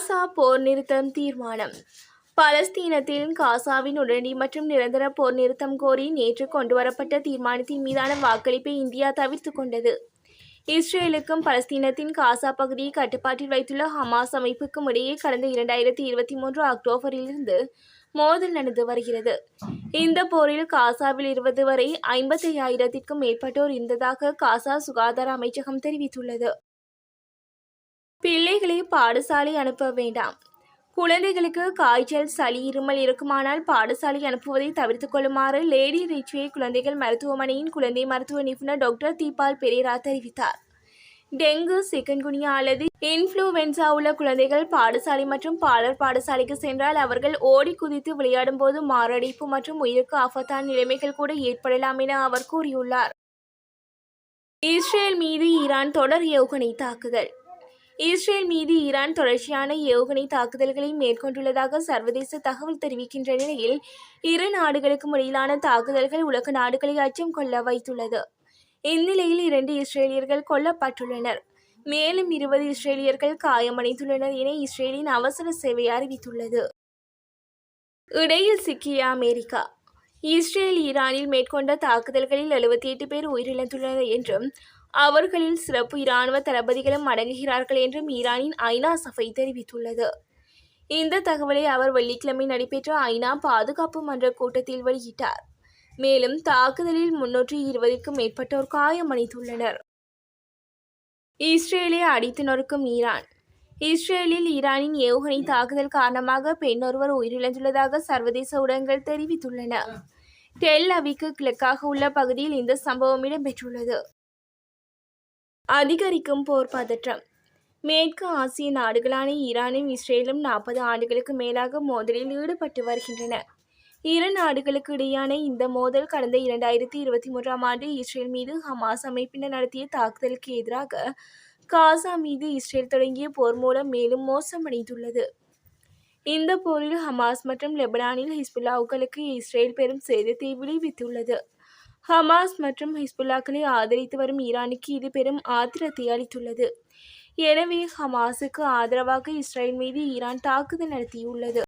காசா போர் நிறுத்தம் தீர்மானம். பலஸ்தீனத்தில் காசாவின் உடனடி மற்றும் நிரந்தர போர் நிறுத்தம் கோரி நேற்று கொண்டுவரப்பட்ட தீர்மானத்தின் மீதான வாக்களிப்பை இந்தியா தவிர்த்து கொண்டது. இஸ்ரேலுக்கும் பலஸ்தீனத்தின் காசா பகுதியை கட்டுப்பாட்டில் வைத்துள்ள ஹமாஸ் அமைப்புக்கும் இடையே கடந்த இரண்டாயிரத்தி இருபத்தி மூன்று அக்டோபரிலிருந்து மோதல் நடந்து வருகிறது. இந்த போரில் காசாவில் இருபது வரை ஐம்பத்தி ஐயாயிரத்திற்கும் மேற்பட்டோர் இருந்ததாக காசா சுகாதார அமைச்சகம் தெரிவித்துள்ளது. பிள்ளைகளை பாடசாலை அனுப்ப வேண்டாம். குழந்தைகளுக்கு காய்ச்சல் சளி இருமல் இருக்குமானால் பாடசாலை அனுப்புவதை தவிர்த்துக் கொள்ளுமாறு லேடி ரிச்வே குழந்தைகள் மருத்துவமனையின் குழந்தை மருத்துவ நிபுணர் டாக்டர் தீபால் பெரேரா தெரிவித்தார். டெங்கு சிக்கன்குனியா அல்லது இன்ஃப்ளூவென்சா உள்ள குழந்தைகள் பாடசாலை மற்றும் பாலர் பாடசாலைக்கு சென்றால் அவர்கள் ஓடி குதித்து விளையாடும் போது மாரடைப்பு மற்றும் உயிருக்கு ஆபத்தான நிலைமைகள் கூட ஏற்படலாம் என அவர் கூறியுள்ளார். இஸ்ரேல் மீது ஈரான் தொடர் ஏவுகணை தாக்குதல். இஸ்ரேல் மீது ஈரான் தொடர்ச்சியான ஏவுகணை தாக்குதல்களை மேற்கொண்டுள்ளதாக சர்வதேச தகவல் தெரிவிக்கின்ற நிலையில் இரு நாடுகளுக்கும் இடையிலான தாக்குதல்கள் உலக நாடுகளை அச்சம் கொள்ள வைத்துள்ளது. இந்நிலையில் இரண்டு இஸ்ரேலியர்கள் கொல்லப்பட்டுள்ளனர். மேலும் இருபது இஸ்ரேலியர்கள் காயமடைந்துள்ளனர் என இஸ்ரேலின் அவசர சேவை அறிவித்துள்ளது. இடையில் சிக்கிய அமெரிக்கா இஸ்ரேல் ஈரானில் மேற்கொண்ட தாக்குதல்களில் எழுபத்தி எட்டு பேர் உயிரிழந்துள்ளனர் என்றும் அவர்களில் சிறப்பு இராணுவ தளபதிகளும் அடங்குகிறார்கள் என்றும் ஈரானின் ஐநா சபை தெரிவித்துள்ளது. இந்த தகவலை அவர் வெள்ளிக்கிழமை நடைபெற்ற ஐநா பாதுகாப்பு மன்ற கூட்டத்தில் வெளியிட்டார். மேலும் தாக்குதலில் முன்னூற்றி இருபதுக்கும் மேற்பட்டோர் காயமடைந்துள்ளனர். இஸ்ரேலை அடித்து நொறுக்கும் ஈரான். இஸ்ரேலில் ஈரானின் ஏவுகணை தாக்குதல் காரணமாக பெண் ஒருவர் உயிரிழந்துள்ளதாக சர்வதேச ஊடகங்கள் தெரிவித்துள்ளன. டெல் அவிக்கு கிழக்காக உள்ள பகுதியில் இந்த சம்பவம் இடம்பெற்றுள்ளது. அதிகரிக்கும் போர் பதற்றம் மேற்கு ஆசிய நாடுகளான ஈரானும் இஸ்ரேலும் நாற்பது ஆண்டுகளுக்கு மேலாக மோதலில் ஈடுபட்டு வருகின்றன. இரு நாடுகளுக்கு இடையான இந்த மோதல் கடந்த இரண்டாயிரத்தி இருபத்தி மூன்றாம் ஆண்டு இஸ்ரேல் மீது ஹமாஸ் அமைப்பினர் நடத்திய தாக்குதலுக்கு எதிராக காசா மீது இஸ்ரேல் தொடங்கிய போர் மூலம் மேலும் மோசமடைந்துள்ளது. இந்த போரில் ஹமாஸ் மற்றும் லெபனானில் ஹிஸ்புல்லாவுகளுக்கு இஸ்ரேல் பெரும் சேதத்தை விளைவித்துள்ளது. ஹமாஸ் மற்றும் ஹிஸ்புல்லாக்களை ஆதரித்து வரும் ஈரானுக்கு இது பெரும் ஆத்திரத்தை அளித்துள்ளது. எனவே ஹமாஸுக்கு ஆதரவாக இஸ்ரேல் மீது ஈரான் தாக்குதல் நடத்தியுள்ளது.